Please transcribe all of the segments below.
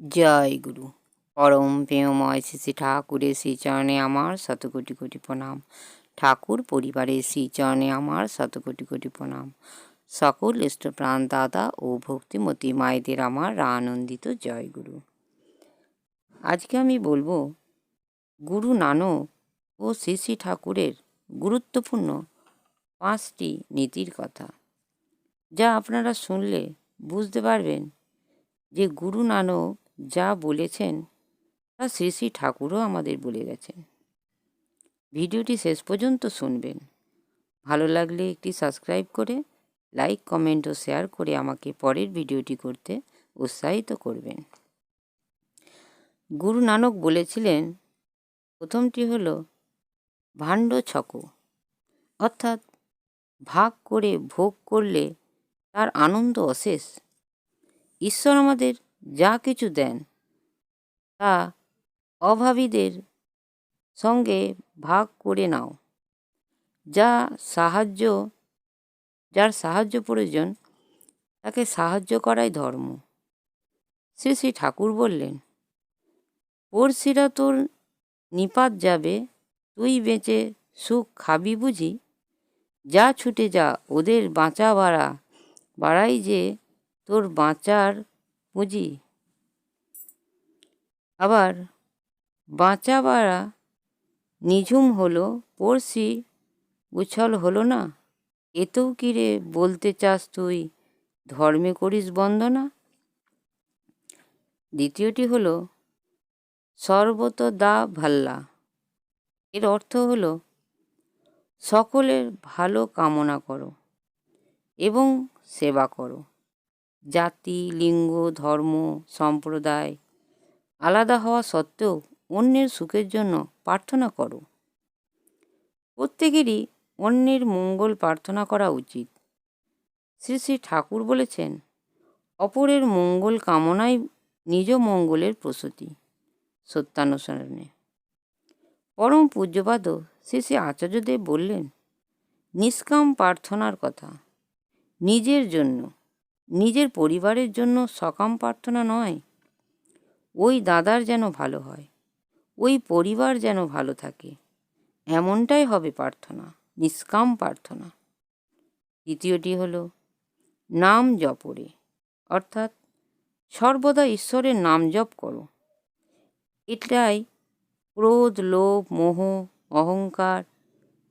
জয় গুরু। পরম প্রেমময় শ্রী ঠাকুরের শ্রীচরণে আমার শত কোটি কোটি প্রণাম। ঠাকুর পরিবারের শ্রীচরণে আমার শত কোটি কোটি প্রণাম। সকল ইষ্টপ্রাণ দাদা ও ভক্তিমতী মায়েদের আমার আনন্দিত জয় গুরু। আজকে আমি বলব, গুরু নানক ও শ্রী শ্রী ঠাকুরের গুরুত্বপূর্ণ পাঁচটি নীতির কথা। যা আপনারা শুনলে বুঝতে পারবেন যে গুরু নানক যা বলেছেন, তা শ্রী শ্রী ঠাকুরও আমাদের বলে গেছেন। ভিডিওটি শেষ পর্যন্ত শুনবেন। ভালো লাগলে একটি সাবস্ক্রাইব করে, লাইক, কমেন্ট ও শেয়ার করে আমাকে পরের ভিডিওটি করতে উৎসাহিত করবেন। গুরু নানক বলেছিলেন, প্রথমটি হল ভাণ্ড ছক। অর্থাৎ ভাগ করে ভোগ করলে তার আনন্দ অশেষ। ঈশ্বর আমাদের যা কিছু দেন, তা অভাবীদের সঙ্গে ভাগ করে নাও। যা সাহায্য, যার সাহায্য প্রয়োজন, তাকে সাহায্য করাই ধর্ম। শ্রী শ্রী ঠাকুর বললেন পড়শিরা তোর নিপাত যাবে, তুই বেঁচে সুখ খাবি বুঝি? যা ছুটে যা, ওদের বাঁচা বাড়া, বাড়াই যে তোর বাঁচার পুঁজি আবার বাঁচা বাড়া নিঝুম হলো পড়শি উছল হলো না। এতেও কিরে বলতে চাস তুই, ধর্মে করিস বন্দনা? দ্বিতীয়টি হলো সর্বত দা ভাল্লা। এর অর্থ হলো, সকলের ভালো কামনা করো এবং সেবা করো। জাতি, লিঙ্গ, ধর্ম, সম্প্রদায় আলাদা হওয়া সত্ত্বেও অন্যের সুখের জন্য প্রার্থনা করো। প্রত্যেকেরই অন্যের মঙ্গল প্রার্থনা করা উচিত। শ্রী শ্রী ঠাকুর বলেছেন, অপরের মঙ্গল কামনাই নিজ মঙ্গলের প্রসূতি। সত্যানুসরণে। পরম পূজ্যপাদ শ্রী শ্রী আচার্যদেব বললেন, নিষ্কাম প্রার্থনার কথা, নিজের জন্য। নিজের পরিবারের জন্য সকাম প্রার্থনা নয়। ওই দাদার যেন ভালো হয়, ওই পরিবার যেন ভালো থাকে। এমনটাই হবে প্রার্থনা, নিষ্কাম প্রার্থনা। দ্বিতীয়টি হলো, নাম জপরে অর্থাৎ সর্বদা ঈশ্বরের নাম জপ করো। এটাই ক্রোধ, লোভ, মোহ, অহংকার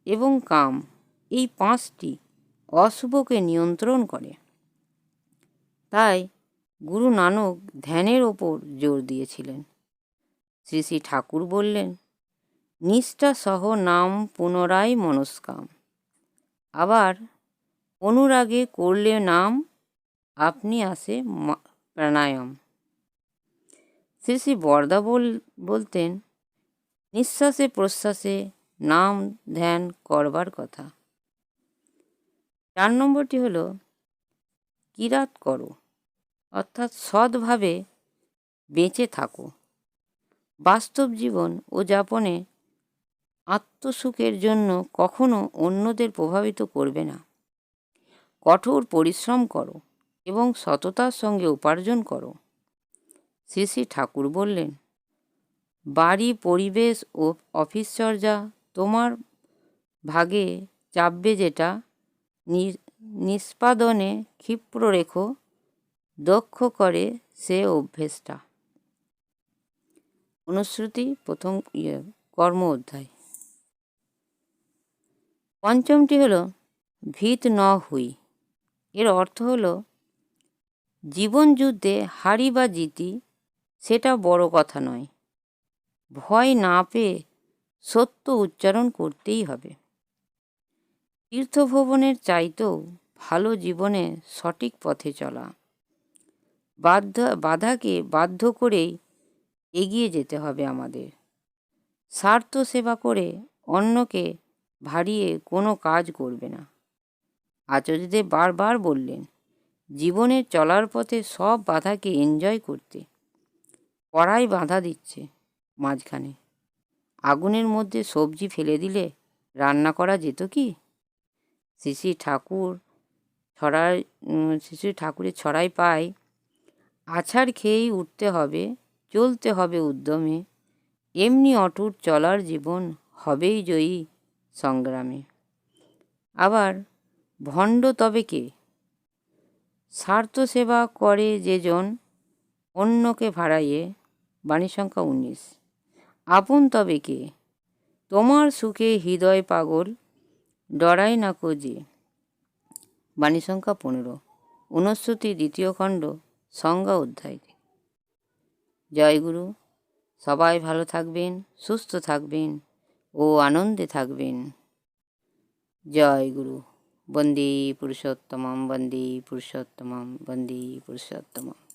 এবং কাম এই পাঁচটি অশুভকে নিয়ন্ত্রণ করে। তাই গুরু নানক ধ্যানের ওপর জোর দিয়েছিলেন। শ্রী শ্রী ঠাকুর বললেন, নিষ্ঠা সহ নাম পুনরায় মনস্কাম। আবার অনুরাগে করলে নাম, আপনি আসে প্রাণায়াম। শ্রী শ্রী বরদা বল, বলতেন, নিঃশ্বাসে প্রশ্বাসে নাম ধ্যান করবার কথা। চার নম্বরটি হলো, কিরাত করো। অর্থাৎ সৎভাবে বেঁচে থাকো। বাস্তব জীবন ও যাপনে আত্মসুখের জন্য কখনো অন্যদের প্রভাবিত করবে না। কঠোর পরিশ্রম করো এবং সততার সঙ্গে উপার্জন করো। শ্রী শ্রী ঠাকুর বললেন, বাড়ি, পরিবেশ ও অফিস চর্যা তোমার ভাগে চাপবে যেটা নিষ্পাদনে ক্ষিপ্র রেখো দক্ষ করে সে অভ্যেসটা। অনুশ্রুতি, প্রথম ইয়ে কর্ম অধ্যায়। পঞ্চমটি হলো, ভীত ন হুই। এর অর্থ হলো, জীবন যুদ্ধে হারি বা জিতি, সেটা বড় কথা নয়। ভয় না পেয়ে সত্য উচ্চারণ করতেই হবে। তীর্থভ্রমণের চাইতেও ভালো জীবনে সঠিক পথে চলা। বাধ্য, বাধাকে বাধ্য করেই এগিয়ে যেতে হবে আমাদের। স্বার্থ সেবা করে অন্যকে ভারিয়ে কোনো কাজ করবে না। আচার্যদেব বারবার বললেন জীবনের চলার পথে সব বাধাকে এনজয় করতে। পড়াই বাধা দিচ্ছে মাঝখানে। আগুনের মধ্যে সবজি ফেলে দিলে রান্না করা যেত কি? শ্রী ঠাকুর ছড়ায় শ্রী ঠাকুরের ছড়াই পায় আছাড় খেয়েই উঠতে হবে, চলতে হবে উদ্যমে। এমনি অটুট চলার জীবন হবেই জয়ী সংগ্রামে। আবার, ভণ্ড তবে কে? স্বার্থ সেবা করে যেজন অন্যকে ভাড়াইয়ে বাণী সংখ্যা উনিশ। আপন তবে কে? তোমার সুখে হৃদয় পাগল, ডরাই না যে বাণী সংখ্যা পনেরো। ঊনশ্রুতি দ্বিতীয় খণ্ড। সংজ্ঞা অধ্যায় জয়গুরু সবাই ভালো থাকবেন, সুস্থ থাকবেন ও আনন্দে থাকবেন। জয় গুরু। বন্দে পুরুষোত্তমম, বন্দি পুরুষোত্তমম, বন্দী পুরুষোত্তমম।